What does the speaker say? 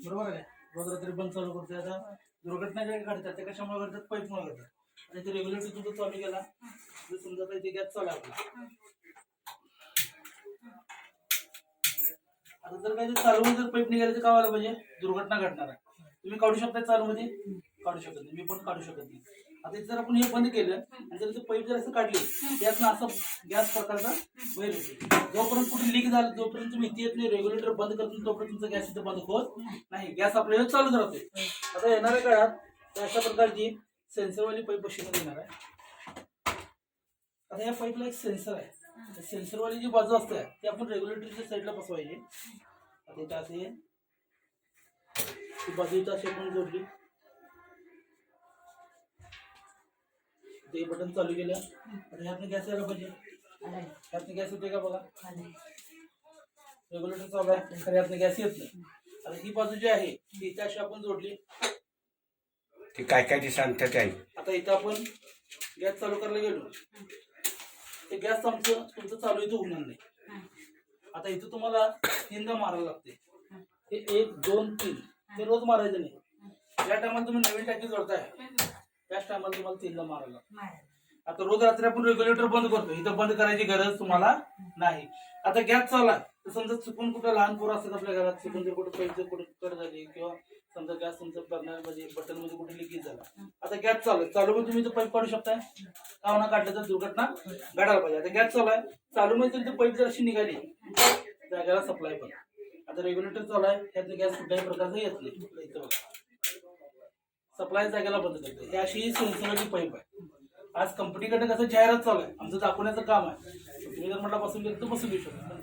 बरोबर आहे रोज रात्री बंद चालू करतोय आता. दुर्घटना ज्या घडतात त्या कशामुळे घडतात? पाईपमुळे घडतात. आणि ते रेग्युलेटर तुमचं चालू केला तर समजा काही ते गॅस चालू आहे आपला. आता जर काही चालू मध्ये जर पाईप निघाले तर काय पाहिजे? दुर्घटना घडणार आहे. तुम्ही काढू शकता चालू मध्ये काढू शकत नाही. मी पण काढू शकत नाही. आता जर आपण हे बंद केलं आणि जर पाईप जर असं काढली त्यातनं असं गॅस प्रकारचा बाहेर जोपर्यंत कुठे लीक झालं जोपर्यंत तुम्ही इथे येत नाही रेग्युलेटर बंद करतो तोपर्यंत तुमचा गॅस इथे बंद होत नाही. गॅस आपल्याला चालूच राहते आता येणाऱ्या काळात तर अशा प्रकारची सेन्सरवाली पाईप बसवण्यात येणार आहे. आता या पाईपला एक सेन्सर आहे. सेन्सरवाली जी बाजू असते ती आपण रेग्युलेटरच्या साईडला बसवायची. आता इथं असे ती बाजू इथं अशी आपण जोडली. ते बटन चालू केलं. आता ह्यातनं गॅस यायला पाहिजे. ह्यातनं गॅस येते का बघा? रेग्युलेटर चालू आहे तर ह्यातनं गॅस येत नाही. आता ही बाजू जी आहे ती इथे अशी आपण जोडली. ते काय काय ते सांगतात ते ऐक. आता इथं आपण गॅस चालू करायला गेलो. ते गॅस आमचं तुमचं चालू इथं होणार नाही. आता इथं तुम्हाला तीनदा मारायला लागते हे. एक दोन तीन. ते रोज मारायचं नाही. ज्या टायमाला तुम्ही नवीन टाकी जोडताय. त्याच टायमाला तुम्हाला तीनदा मारायला. आता रोज रात्री आपण रेग्युलेटर बंद करतो इथं बंद करायची गरज तुम्हाला नाही. आता गॅस चालला तर समजा चुकून कुठं लहान पोरं असतात आपल्या घरात चुकून जर कुठं पैसे कुठे कट झाली किंवा समजा गॅस तुमचं बटनमध्ये कुठे लिकेज झाला. आता गॅस चालू आहे. चालू मध्ये तुम्ही तो पाईप काढू शकताय. कावना काढलं तर दुर्घटना घडायला पाहिजे. आता गॅस चालू आहे. चालू मध्ये तुमची पाईप जर अशी निघाली जागेला सप्लाय पण. आता रेग्युलेटर चालू आहे. त्यातनं गॅस कुठल्याही प्रकारचा येत नाही. सप्लाय जागेला बंद करते ही अशी संसर्गाची पाईप आहे. आज कंपनीकडे कसं जाहिरात चालू आहे. आमचं दाखवण्याचं काम आहे. तुम्ही जर म्हटलं बसून गेलं तर बसून घेऊ शकता.